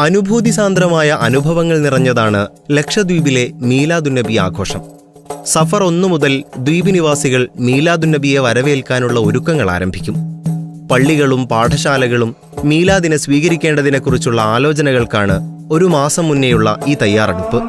അനുഭൂതിസാന്ദ്രമായ അനുഭവങ്ങൾ നിറഞ്ഞതാണ് ലക്ഷദ്വീപിലെ മീലാദുന്നബി ആഘോഷം സഫർ ഒന്നു മുതൽ ദ്വീപ് നിവാസികൾ മീലാദുന്നബിയെ വരവേൽക്കാനുള്ള ഒരുക്കങ്ങൾ ആരംഭിക്കും പള്ളികളും പാഠശാലകളും മീലാദിനെ സ്വീകരിക്കേണ്ടതിനെക്കുറിച്ചുള്ള ആലോചനകൾക്കാണ് ഒരു മാസം മുന്നേയുള്ള ഈ തയ്യാറെടുപ്പ്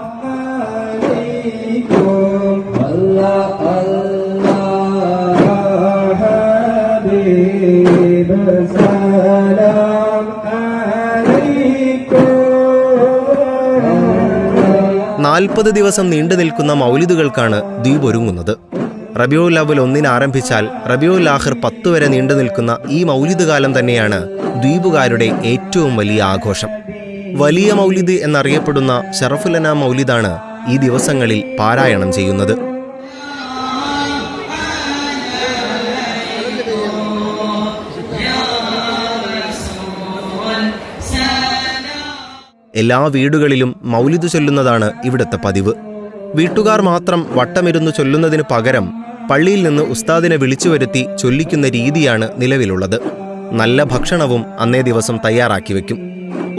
നാൽപ്പത് ദിവസം നീണ്ടു നിൽക്കുന്ന മൗലിദുകൾക്കാണ് ദ്വീപ് ഒരുങ്ങുന്നത്. റബിയുൽ അവൽ ഒന്നിന് ആരംഭിച്ചാൽ റബിയുൽ ആഹിർ പത്ത് വരെ നീണ്ടു നിൽക്കുന്ന ഈ മൗലിദ് കാലം തന്നെയാണ് ദ്വീപുകാരുടെ ഏറ്റവും വലിയ ആഘോഷം. വലിയ മൗലിദ് എന്നറിയപ്പെടുന്ന ഷറഫുലന മൗലിദാണ് ഈ ദിവസങ്ങളിൽ പാരായണം ചെയ്യുന്നത്. എല്ലാ വീടുകളിലും മൗലിദ് ചൊല്ലുന്നതാണ് ഇവിടുത്തെ പതിവ്. വീട്ടുകാർ മാത്രം വട്ടമിരുന്ന് ചൊല്ലുന്നതിന് പകരം പള്ളിയിൽ നിന്ന് ഉസ്താദിനെ വിളിച്ചു വരുത്തി ചൊല്ലിക്കുന്ന രീതിയാണ് നിലവിലുള്ളത്. നല്ല ഭക്ഷണവും അന്നേ ദിവസം തയ്യാറാക്കി വെക്കും.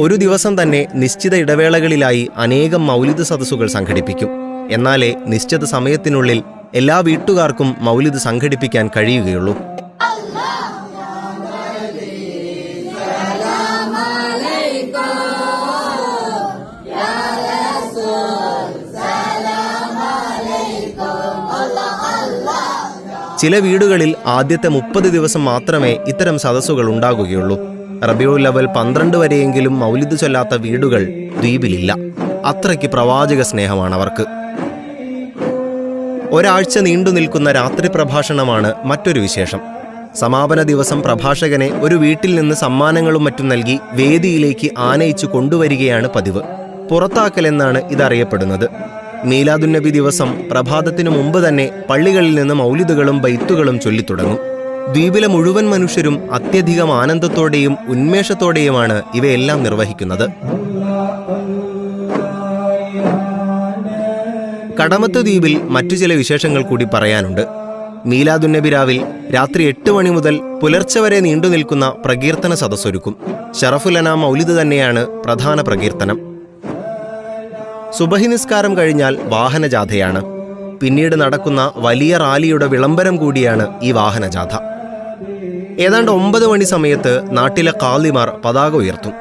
ഒരു ദിവസം തന്നെ നിശ്ചിത ഇടവേളകളിലായി അനേകം മൗലിദ് സദസ്സുകൾ സംഘടിപ്പിക്കും. എന്നാലേ നിശ്ചിത സമയത്തിനുള്ളിൽ എല്ലാ വീട്ടുകാർക്കും മൗലിദ് സംഘടിപ്പിക്കാൻ കഴിയുകയുള്ളൂ. ചില വീടുകളിൽ ആദ്യത്തെ മുപ്പത് ദിവസം മാത്രമേ ഇത്തരം സദസ്സുകൾ ഉണ്ടാകുകയുള്ളൂ. റബിയോ ലെവൽ പന്ത്രണ്ട് വരെയെങ്കിലും മൗലിദ് ചൊല്ലാത്ത വീടുകൾ ദ്വീപിലില്ല. അത്രയ്ക്ക് പ്രവാചക സ്നേഹമാണ് അവർക്ക് ഒരാഴ്ച നീണ്ടു നിൽക്കുന്ന രാത്രി പ്രഭാഷണമാണ് മറ്റൊരു വിശേഷം. സമാപന ദിവസം പ്രഭാഷകനെ ഒരു വീട്ടിൽ നിന്ന് സമ്മാനങ്ങളും മറ്റും നൽകി വേദിയിലേക്ക് ആനയിച്ചു കൊണ്ടുവരികയാണ് പതിവ്. പുറത്താക്കലെന്നാണ് ഇതറിയപ്പെടുന്നത്. മീലാദുന്നബി ദിവസം പ്രഭാതത്തിനു മുമ്പ് തന്നെ പള്ളികളിൽ നിന്ന് മൗലിദുകളും ബൈത്തുകളും ചൊല്ലിത്തുടങ്ങും. ദ്വീപിലെ മുഴുവൻ മനുഷ്യരും അത്യധികം ആനന്ദത്തോടെയും ഉന്മേഷത്തോടെയുമാണ് ഇവയെല്ലാം നിർവഹിക്കുന്നത്. കടമത്ത് ദ്വീപിൽ മറ്റു ചില വിശേഷങ്ങൾ കൂടി പറയാനുണ്ട്. മീലാദുന്നബി രാവിൽ രാത്രി എട്ട് മണി മുതൽ പുലർച്ചെ വരെ നീണ്ടു നിൽക്കുന്ന പ്രകീർത്തന സദസ്സൊരുക്കും. ഷറഫുലന മൗലിദ് തന്നെയാണ് പ്രധാന പ്രകീർത്തനം. സുബഹി നിസ്കാരം കഴിഞ്ഞാൽ വാഹനജാഥയാണ്. പിന്നീട് നടക്കുന്ന വലിയ റാലിയുടെ വിളംബരം കൂടിയാണ് ഈ വാഹനജാഥ. ഏതാണ്ട് ഒമ്പത് മണി സമയത്ത് നാട്ടിലെ കാളിമാർ പതാക ഉയർത്തും.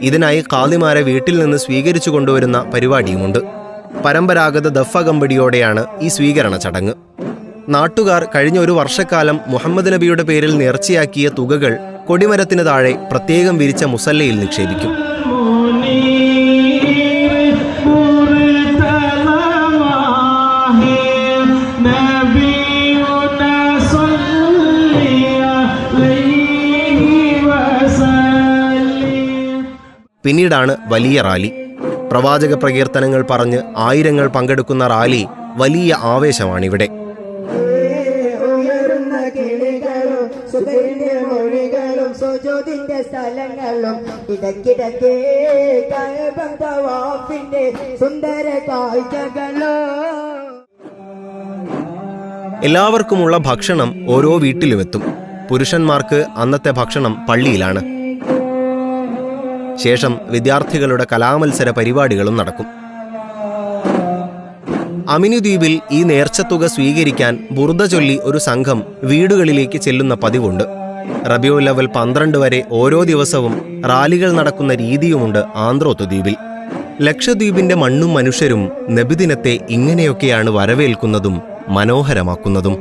ഇതിനായി കാളിമാരെ വീട്ടിൽ നിന്ന് സ്വീകരിച്ചു കൊണ്ടുവരുന്ന പരിപാടിയുമുണ്ട്. പരമ്പരാഗത ദഫ കമ്പടിയോടെയാണ് ഈ സ്വീകരണ ചടങ്ങ്. നാട്ടുകാർ കഴിഞ്ഞ ഒരു വർഷക്കാലം മുഹമ്മദ് നബിയുടെ പേരിൽ നേർച്ചയാക്കിയ തുകകൾ കൊടിമരത്തിന് താഴെ പ്രത്യേകം വിരിച്ച മുസല്ലയിൽ നിക്ഷേപിക്കും. പിന്നീടാണ് വലിയ റാലി. പ്രവാചക പ്രകീർത്തനങ്ങൾ പറഞ്ഞ് ആയിരങ്ങൾ പങ്കെടുക്കുന്ന റാലി വലിയ ആവേശമാണിവിടെ. ഉയരുന്ന കിളികളും സുഖന്റെ മൊഴികളും സുജോതിന്റെ സ്ഥലങ്ങളും ഇടയ്ക്കിടയ്ക്ക് സുന്ദര കാഴ്ചകളോ. എല്ലാവർക്കുമുള്ള ഭക്ഷണം ഓരോ വീട്ടിലുമെത്തും. പുരുഷന്മാർക്ക് അന്നത്തെ ഭക്ഷണം പള്ളിയിലാണ്. ശേഷം വിദ്യാർത്ഥികളുടെ കലാമത്സര പരിപാടികളും നടക്കും. അമിനുദ്വീപിൽ ഈ നേർച്ചത്തുക സ്വീകരിക്കാൻ ബുർദ ചൊല്ലി ഒരു സംഘം വീടുകളിലേക്ക് ചെല്ലുന്ന പതിവുണ്ട്. റബിയോ ലെവൽ പന്ത്രണ്ട് വരെ ഓരോ ദിവസവും റാലികൾ നടക്കുന്ന രീതിയുമുണ്ട് ആന്ത്രോത്ത് ദ്വീപിൽ ലക്ഷദ്വീപിന്റെ മണ്ണും മനുഷ്യരും നബിദിനത്തെ ഇങ്ങനെയൊക്കെയാണ് വരവേൽക്കുന്നതും മനോഹരമാക്കുന്നതും.